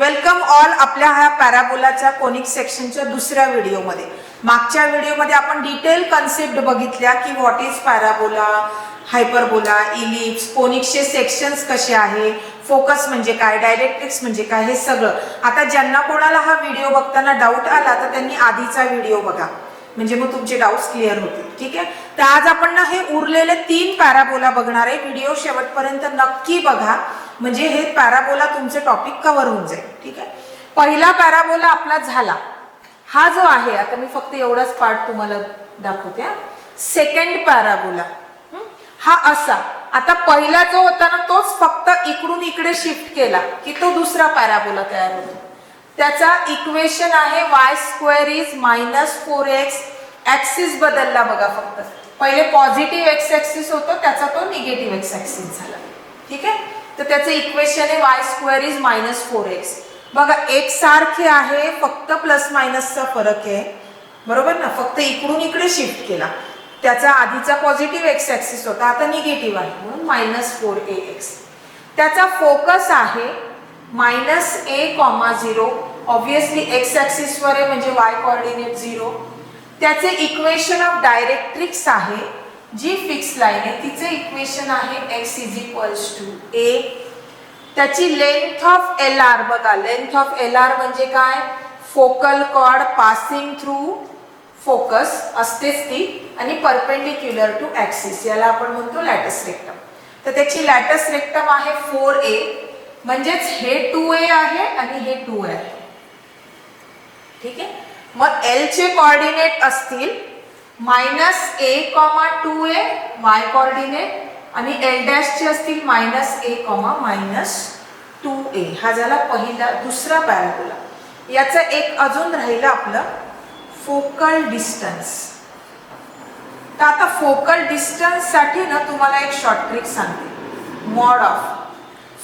Welcome all आपल्या ह्या पॅराबोलाच्या conic सेक्शनच्या दुसऱ्या व्हिडिओमध्ये मागच्या व्हिडिओमध्ये आपण डिटेल कन्सेप्ट बघितल्या की what is parabola hyperbola ellipse कोनिक्सचे sections कसे आहे फोकस म्हणजे काय डायरेक्ट्रिक्स म्हणजे काय हे सगळं. आता ज्यांना कोणाला हा व्हिडिओ बघताना डाऊट आला तर त्यांनी आधीचा व्हिडिओ बघा. म्हणजे मग तुमचे डाऊट्स क्लिअर होतील. ठीक आहे? तर आज आपण ना हे उरलेले तीन पॅराबोला बघणार आहे. व्हिडिओ शेवटपर्यंत नक्की बघा. म्हणजे हे पॅराबोला तुमचे टॉपिक कव्हर होऊन जाईल. ठीक आहे? पहिला पॅराबोला आपला झाला. हा जो आहे आता मी फक्त एवढाच पार्ट तुम्हाला दाखवते सेकंड पॅराबोला हा? असा. आता पहिला जो होता ना तोच फक्त इकडून इकडे शिफ्ट केला की तो दुसरा पॅराबोला तयार होतो. त्याचा इक्वेशन आहे Y square is minus four X axis बदलला बघा फक्त. पहिले पॉझिटिव्ह एक्स ऍक्सिस होतो त्याचा तो निगेटिव्ह एक्स ऍक्सिस झाला. ठीक आहे? तर त्याचं इक्वेशन आहे Y square is minus four X बघा एक सारखे आहे फक्त प्लस मायनसचा फरक आहे. बरोबर ना? फक्त इकडून इकडे शिफ्ट केला. त्याचा आधीचा पॉझिटिव्ह एक्स ऍक्सिस होता आता निगेटिव्ह आहे. म्हणून मायनस फोर ए एक्स त्याचा फोकस आहे minus A comma zero obviously X ॲक्सिसवर आहे म्हणजे वाय कॉर्डिनेट झिरो. त्याचे इक्वेशन ऑफ डायरेक्ट्रिक्स आहे जी फिक्स लाईन आहे. तिचे इक्वेशन आहे X is equals to A त्याची लेंथ ऑफ एल आर बघा. लेंथ ऑफ एल आर म्हणजे काय? Focal chord passing through focus असतेच ती आणि परपेंडिक्युलर टू ऍक्सिस याला आपण म्हणतो लॅटस रेक्टम तर त्याची लॅटस रेक्टम आहे फोर ए म्हणजेच हे टू ए आहे आणि हे टू ए आहे. ठीक आहे? मग एल चे कॉर्डिनेट असतील minus A comma two A Y coordinate आणि एल डॅशचे असतील minus A comma minus two A हा झाला पहिला दुसरा पॅराबोला याचं एक अजून राहिलं आपलं फोकल डिस्टन्स तर आता फोकल डिस्टन्ससाठी ना तुम्हाला एक शॉर्ट ट्रिक सांगते. मॉड ऑफ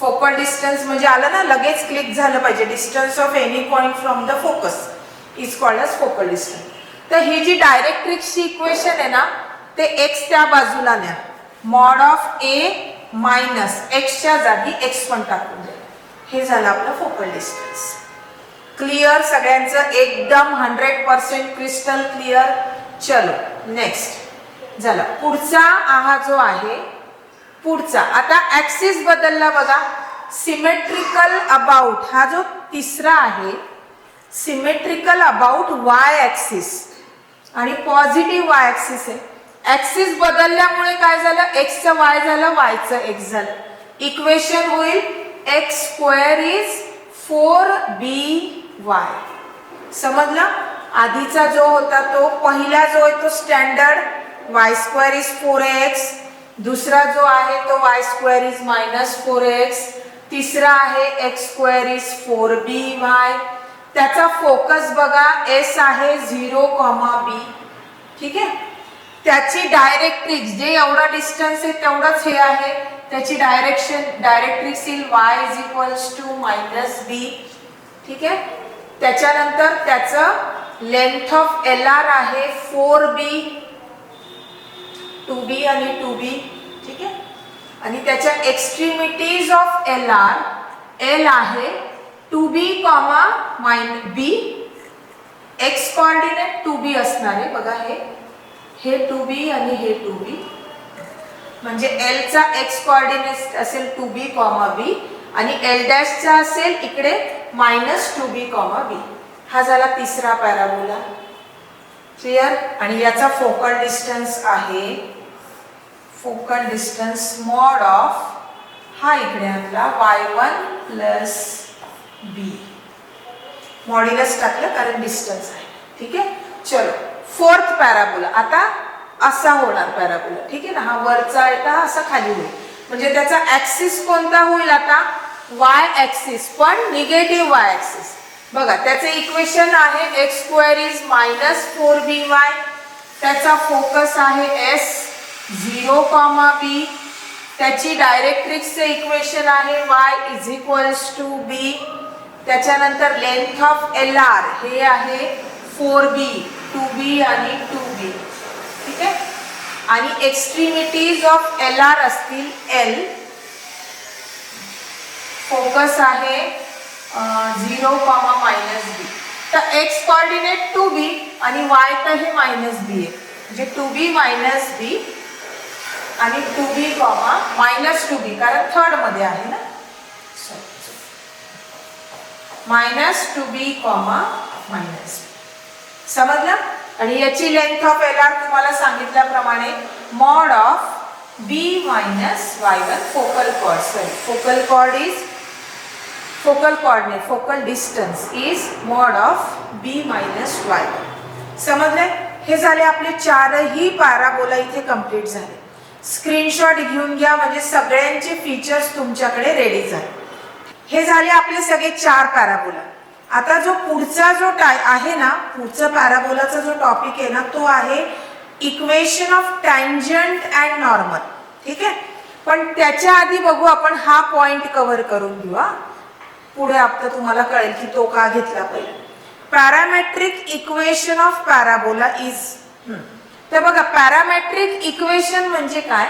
फोकल डिस्टन्स म्हणजे आलं ना लगेच क्लिक झालं पाहिजे. Distance of any point from the focus is called as focal distance तर ही जी डायरेक्ट्रिक्सची इक्वेशन आहे ना ते एक्स त्या बाजूला न्या. मॉड ऑफ ए मायनस एक्सच्या जागी एक्स पण टाकून द्या. हे झालं आपलं फोकल डिस्टन्स क्लिअर सगळ्यांचं एकदम हंड्रेड पर्सेंट क्रिस्टल क्लिअर चलो नेक्स्ट झालं. पुढचा हा जो आहे पुढचा. आता ऍक्सिस बदलला बघा. सिमेट्रिकल अबाउट हा जो तिसरा आहे सिमेट्रिकल अबाउट वाय ऍक्सिस आणि पॉझिटिव्ह वाय ऍक्सिस आहे. ऍक्सिस बदलल्यामुळे काय झालं? एक्सचं वाय झालं वायचं एक्स झालं. इक्वेशन होईल X square is four B Y समजलं? आधीचा जो होता तो पहिला जो आहे तो standard Y square is four X दुसरा जो आहे तो Y square is minus four X तिसरा आहे X square is four B Y त्याचा फोकस बघा एस आहे झिरो कॉमा बी ठीक आहे? त्याची डायरेक्ट्रिक्स जे एवढा डिस्टन्स आहे तेवढंच हे आहे. त्याची डायरेक्शन डायरेक्ट्रिक्स येईल Y is equals to minus B ठीक आहे? त्याच्यानंतर त्याचं लेंथ ऑफ एल आर आहे फोर बी टू बी आणि टू बी ठीक आहे? आणि त्याच्या extremities of L R L आहे two B comma minus B X coordinate two B असणार आहे. बघा हे हे टू बी आणि हे टू बी. म्हणजे एलचा एक्स कॉर्डिनेट असेल टू बी कॉमा बी आणि एल डॅशचा असेल इकडे minus two B comma B हा झाला तिसरा पॅराबोला क्लिअर आणि याचा फोकल डिस्टन्स आहे फोकल डिस्टन्स मॉड ऑफ हा इकडे आपला Y one plus B. Modulus टाकलं कारण डिस्टन्स आहे. ठीक आहे? चलो फोर्थ पॅराबोला. आता असा होणार पॅराबोला. ठीक आहे ना? हा वरचा आहे तर हा असा खाली होईल. म्हणजे त्याचा ऍक्सिस कोणता होईल आता? वाय ऍक्सिस पण निगेटिव्ह वाय ऍक्सिस बघा त्याचे इक्वेशन आहे X square is minus four B Y त्याचा फोकस आहे एस झिरो कॉमा बी त्याची डायरेक्ट्रिक्सचे इक्वेशन आहे Y is equals to B त्याच्यानंतर लेंथ ऑफ एल आर हे आहे फोर बी टू बी आणि टू बी ठीक आहे? आणि एक्स्ट्रीमिटीज ऑफ एल आर असतील एल फोकस आहे झिरो कॉमा मायनस बी तर एक्स कॉर्डिनेट टू बी आणि वाय तर हे मायनस बी आहे. म्हणजे टू बी मायनस बी आणि two B comma minus two B कारण थर्डमध्ये आहे ना? Minus two B comma minus समजलं? आणि याची लेंथ ऑफ एल आर तुम्हाला सांगितल्याप्रमाणे mod of B minus Y one focal chord sorry focal chord is focal coordinate focal distance is mod of B minus Y समजले? हे झाले आपले चारही पॅराबोला इथे कंप्लीट झाले. स्क्रीनशॉट घेऊन घ्या म्हणजे सगळ्यांचे फीचर्स तुमच्याकडे रेडी झाले. हे झाले आपले सगळे चार पॅराबोला आता जो पुढचा जो टाय आहे ना पुढचा पॅराबोलाचा जो टॉपिक आहे ना तो आहे equation of tangent and normal ठीक आहे? पण त्याच्या आधी बघू आपण हा पॉइंट कव्हर करून घेऊ हा. पुढे आता तुम्हाला कळेल की तो का घेतला पाहिजे parametric equation of parabola is तर बघा पॅरामेट्रिक इक्वेशन म्हणजे काय?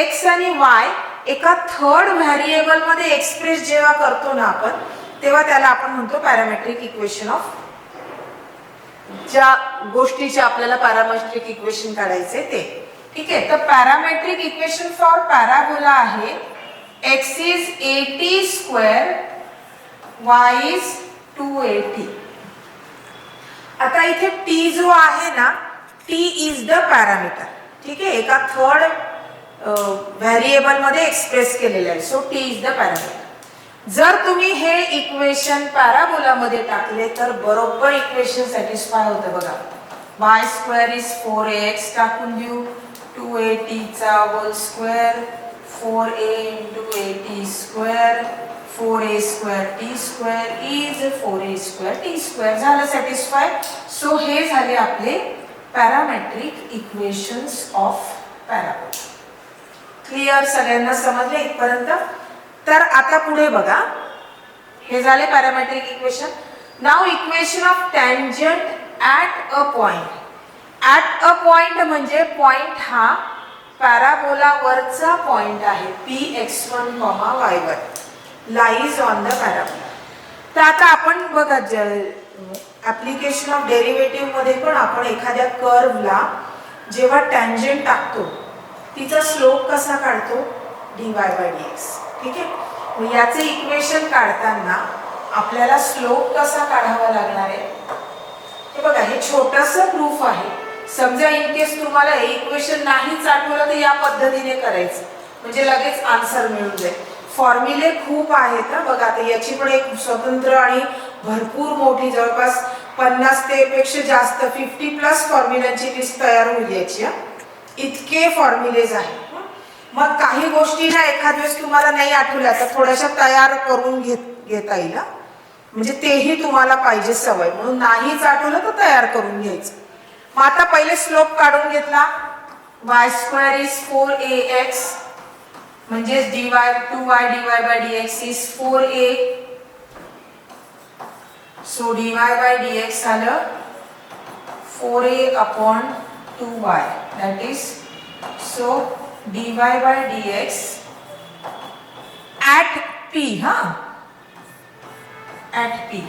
एक्स आणि वाय एका थर्ड व्हॅरिएबलमध्ये एक्सप्रेस जेव्हा करतो ना आपण तेव्हा त्याला आपण म्हणतो पॅरामेट्रिक इक्वेशन ऑफ ज्या गोष्टीचे आपल्याला पॅरामेट्रिक इक्वेशन काढायचे ते. ठीक आहे? तर पॅरामेट्रिक इक्वेशन फॉर पॅराबोला आहे X is A T square Y is two A T आता इथे टी जो आहे ना टी इज द पॅरामीटर ठीक आहे? एका थर्ड व्हॅरिएबलमध्ये एक्सप्रेस केलेलं आहे. So T is the parameter जर तुम्ही हे इक्वेशन पॅराबोलामध्ये टाकले तर बरोबर इक्वेशन सॅटिस्फाय होतं बघा. Y square is four X टाकून देऊ. टू ए टीचा whole square four A into A T square four A square T square is four A square T square झालं सॅटिस्फाय सो हे झाले आपले parametric equations of parabola clear सगळ्यांना समजले इथपर्यंत? तर आता पुढे बघा. हे झाले parametric equation now equation of tangent at a point at a point म्हणजे पॉइंट हा पॅराबोलावरचा पॉइंट आहे. P X one comma Y one lies on the parabola तर आता आपण बघा ऍप्लिकेशन ऑफ डेरिव्हेटिव्हमध्ये पण आपण एखाद्या कर्वला जेव्हा टँजंट टाकतो तिचा स्लोप कसा काढतो? D Y by D X ठीक आहे? याचे इक्वेशन काढताना आपल्याला स्लोप कसा काढावा लागणार आहे? हे बघा हे छोटस प्रूफ आहे. समजा इन केस तुम्हाला हे इक्वेशन नाहीच आठवलं तर या पद्धतीने करायचं. म्हणजे लगेच आन्सर मिळून जाईल. फॉर्म्युले खूप आहेत ना बघा आता याची पण एक स्वतंत्र आणि भरपूर मोठी जवळपास पन्नास ते पेक्षा जास्त फिफ्टी प्लस फॉर्म्युलांची लिस्ट तयार होईल याची हा. इतके फॉर्म्युलेज आहेत मग काही गोष्टी ना एखाद वेळेस तुम्हाला नाही आठवल्या तर थोड्याशा तयार करून घेत घेता येईल म्हणजे तेही तुम्हाला पाहिजे सवय. म्हणून नाहीच आठवलं तर तयार करून घ्यायचं. मग आता पहिले स्लोप काढून घेतला. Y square is four a x म्हणजेच d y two y d y by d x is four a so d y by d x आलं four a upon two y that is so d y by d x at p हा at p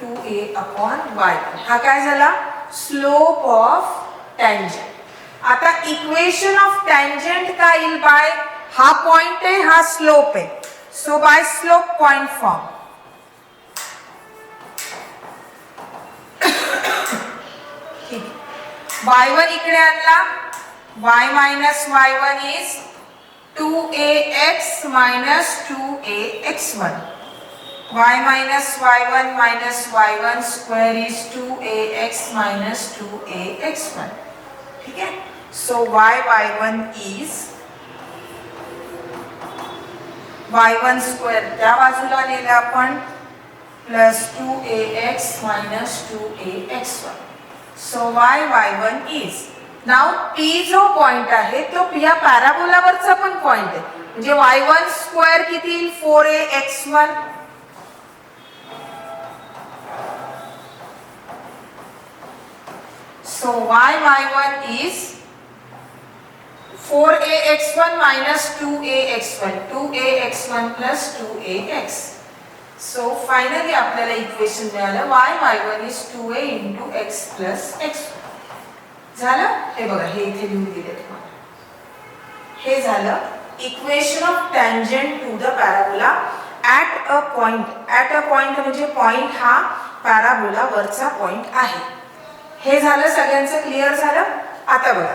two a upon y हा काय झाला? Slope of tangent आता equation of tangent काय येईल bye? हा point आहे हा स्लोप आहे. So by slope point form y one इकडे आणला. Y minus y one is two a x minus two a x one y minus y one minus y one square is two a x minus two a x one ठीक आहे? So y y one is y one square त्या बाजूला नेला आपण. Plus two a x minus two a x one so y y one is now P जो point आहे तो या पॅराबोलावरचा पण पॉइंट आहे. म्हणजे वाय वन स्क्वेअर किती येईल? Four a x one minus two a x one two a x one plus two a x so finally आपल्याला इक्वेशन मिळालं. Y y one is two a into x plus x झालं? हे बघा हे इथे लिहून दिले तुम्हाला. हे झालं equation of tangent to the parabola at a point at a point म्हणजे पॉइंट हा पॅराबोला वरचा पॉइंट आहे. हे झालं सगळ्यांचं क्लिअर झालं? आता बघा.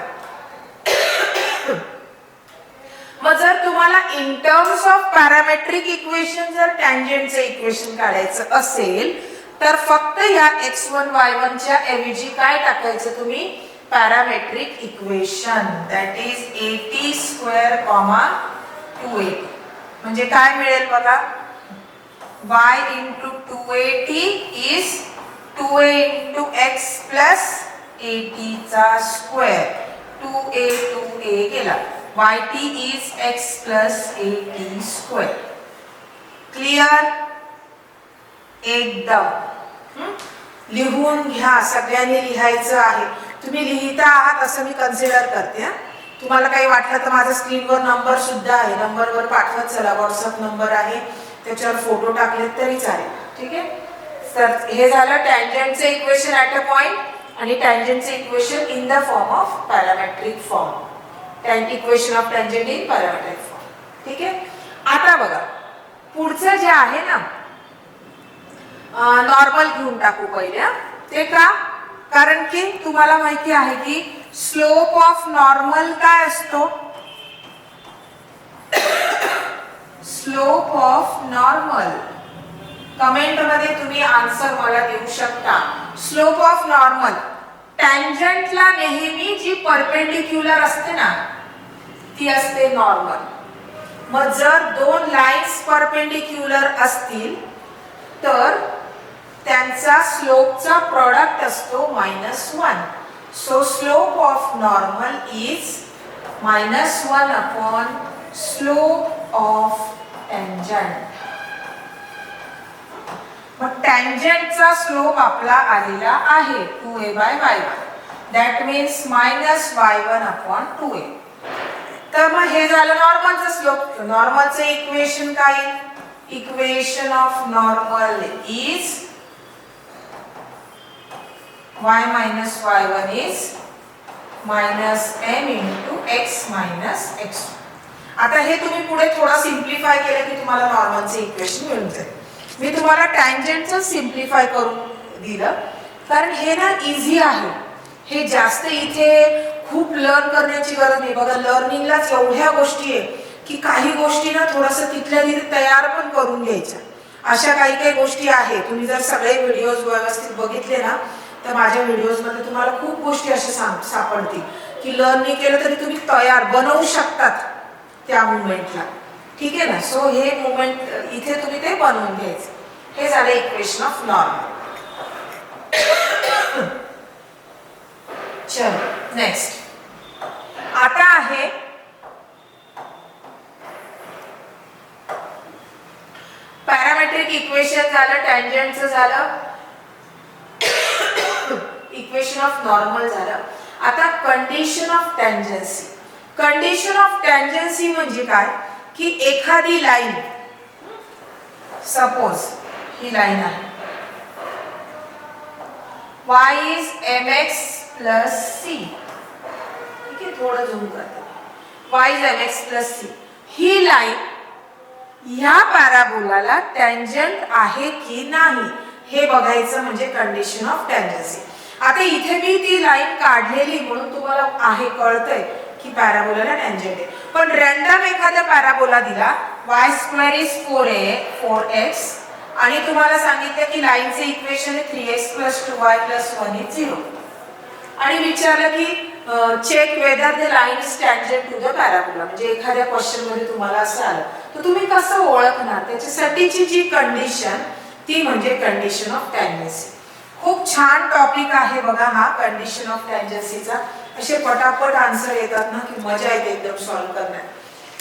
मग जर तुम्हाला in terms of parametric equation जर टँजेंटचं इक्वेशन काढायचं असेल तर फक्त या एक्स वन वाय वनच्या ऐवजी काय टाकायचं तुम्ही? Parametric equation that is a t square comma two a t म्हणजे काय मिळेल बघा? Y into two a t is two a into x plus एटीचा square two a two a गेला. Y t x x plus a t clear एकदम लिहून घ्या. सगळ्यांनी लिहायचं आहे. तुम्ही लिहिता आहात असं मी कन्सिडर करते हं? तुम्हाला काही वाटलं तर माझा स्क्रीनवर नंबर सुद्धा आहे. नंबरवर पाठवत चला. व्हॉट्सअप नंबर आहे. त्याच्यावर फोटो टाकलेत तरी चालेल. ठीक आहे? तर हे झालं टँजंटचं इक्वेशन ऍट अ पॉइंट आणि टँजंटचं equation in the form of parametric form equation of tangent in parametric form ठीक आहे? आता बघा पुढचं जे आहे ना नॉर्मल घेऊन टाकू पहिले ते का? कारण की तुम्हाला माहिती आहे की स्लोप ऑफ नॉर्मल काय असतो? स्लोप ऑफ नॉर्मल कमेंटमध्ये तुम्ही आन्सर मला देऊ शकता. स्लोप ऑफ नॉर्मल टँजंटला नेहमी जी परपेंडिक्युलर असते ना ती असते नॉर्मल मग जर दोन लाईन्स परपेंडिक्युलर असतील तर त्यांचा स्लोपचा प्रॉडक्ट असतो minus one so slope of normal is minus one upon slope of tangent मग टँजंटचा स्लोप आपला आलेला आहे two a by y one that means minus y one upon two a तर मग हे झालं नॉर्मलचं स्लोप नॉर्मलचं इक्वेशन काय? Equation of normal is y minus y one is minus m into x minus x आता हे तुम्ही पुढे थोडं सिम्प्लिफाय केलं की तुम्हाला नॉर्मलचे इक्वेशन मिळून जाईल. मी तुम्हाला टँजंटचं सिम्प्लिफाय करून दिलं. कारण हे ना इझी आहे. हे जास्त इथे खूप लर्न करण्याची गरज नाही. बघा लर्निंगलाच एवढ्या गोष्टी आहे की काही गोष्टी ना थोडंसं तिथल्या तिथे तयार पण करून घ्यायच्या. अशा काही काही गोष्टी आहेत. तुम्ही जर सगळे व्हिडिओज व्यवस्थित बघितले ना तर माझ्या व्हिडिओजमध्ये तुम्हाला खूप गोष्टी अशा सांग सापडतील. की लर्न नाही केलं तरी तुम्ही तयार बनवू शकतात त्या मुवमेंटला ठीक आहे ना? सो हे मुवमेंट इथे तुम्ही ते बनवून घ्यायचं. हे झालं इक्वेशन ऑफ नॉर्मल चलो नेक्स्ट आता आहे पॅरामेट्रिक इक्वेशन झालं टँजंटचं झालं. इक्वेशन ऑफ नॉर्मल झालं. आता condition of tangency condition of tangency म्हणजे काय? की एखादी लाईन सपोज ही लाईन आहे. Y is m x plus c ठीक आहे थोडं झूम करते. Y is m x plus c he line ह्या पॅराबोलाला टँजंट आहे की नाही हे बघायचं म्हणजे कंडिशन ऑफ टँजन्सी आता इथे मी ती लाईन काढलेली म्हणून तुम्हाला आहे कळतंय. की पॅराबोलाला टँजंट आहे. पण रँडम एखादा पॅराबोला दिला y square is four a four x आणि तुम्हाला सांगितलं की लाईनचे इक्वेशन आहे three x plus two y plus one is zero आणि विचारलं की check whether the line is tangent to the parabola म्हणजे एखाद्या क्वेश्चनमध्ये तुम्हाला असं आलं. तर तुम्ही कसं ओळखणार? त्याच्यासाठीची जी कंडिशन ती म्हणजे कंडिशन ऑफ टँजन्सी खूप छान टॉपिक आहे बघा हा कंडिशन ऑफ टँजन्सीचा असे पटापट आन्सर येतात ना की मजा येते एकदम सॉल्व्ह करण्यात.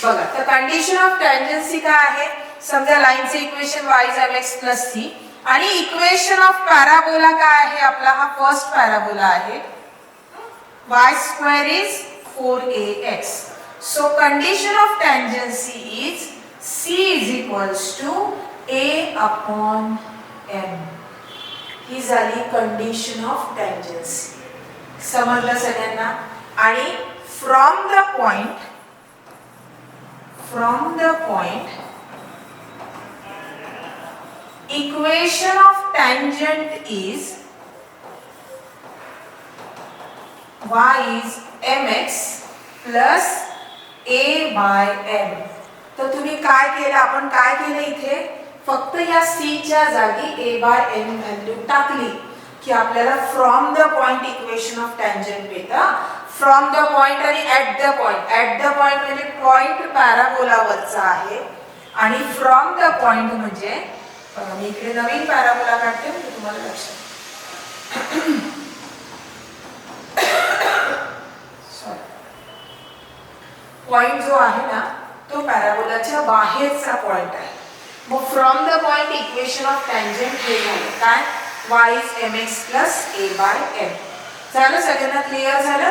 बघा तर कंडिशन ऑफ टँजन्सी काय आहे? समजा लाईनचे equation y m x plus c आणि इक्वेशन ऑफ पॅराबोला काय आहे? आपला हा फर्स्ट पॅराबोला आहे. Y square is four a x so condition of tangency is c is equals to a upon m ही झाली कंडिशन ऑफ टँजन्सी समजलं सगळ्यांना. आणि from the point from the point equation of tangent is y is mx plus a by m तर तुम्ही काय केलं? आपण काय केलं इथे? फक्त या सीच्या जागी ए बाय एम व्हॅल्यू टाकली. की आपल्याला from the point equation of tangent मिळतं. फ्रॉम द पॉइंट आणि at the point at the point म्हणजे पॉइंट पॅराबोलावरचा आहे. आणि फ्रॉम द पॉइंट म्हणजे मी इकडे नवीन पॅराबोला काढते म्हणजे तुम्हाला लक्षात पॉइंट जो आहे ना तो पॅराबोलाच्या बाहेरचा पॉइंट आहे. मग from the point equation of tangent हे झालं काय? Y is m x plus a by m. झालं सगळ्यांना क्लिअर झालं?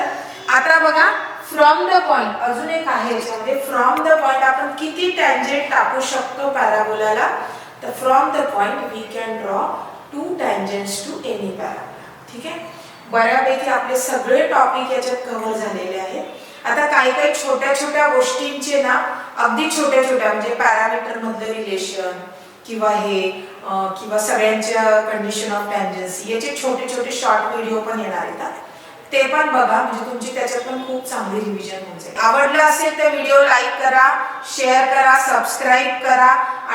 आता बघा फ्रॉम द पॉइंट अजून एक आहे याच्यामध्ये. फ्रॉम द पॉइंट आपण किती टँजंट टाकू शकतो पॅराबोलाला तर from the point we can draw two tangents to any parabola ठीक आहे? बऱ्यापैकी आपले सगळे टॉपिक याच्यात कव्हर झालेले आहेत आता काही काही छोट्या छोट्या गोष्टींचे ना अगदी छोट्या छोट्या म्हणजे पॅरामीटर मधलं रिलेशन किंवा हे किंवा सगळ्यांच्या कंडिशन ऑफ टँजन्सी याचे छोटे छोटे शॉर्ट व्हिडिओ पण येणार आहेत ते पण बघा म्हणजे तुमची त्याच्यात पण खूप चांगली रिव्हिजन होऊन जाईल. आवडलं असेल तर व्हिडिओ लाईक करा शेअर करा सबस्क्राईब करा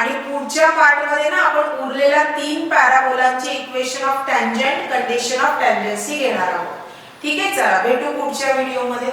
आणि पुढच्या पार्टमध्ये ना आपण उरलेल्या तीन पॅराबोलांची equation of tangent condition of tangency घेणार आहोत. ठीक आहे चला भेटू पुढच्या व्हिडिओमध्ये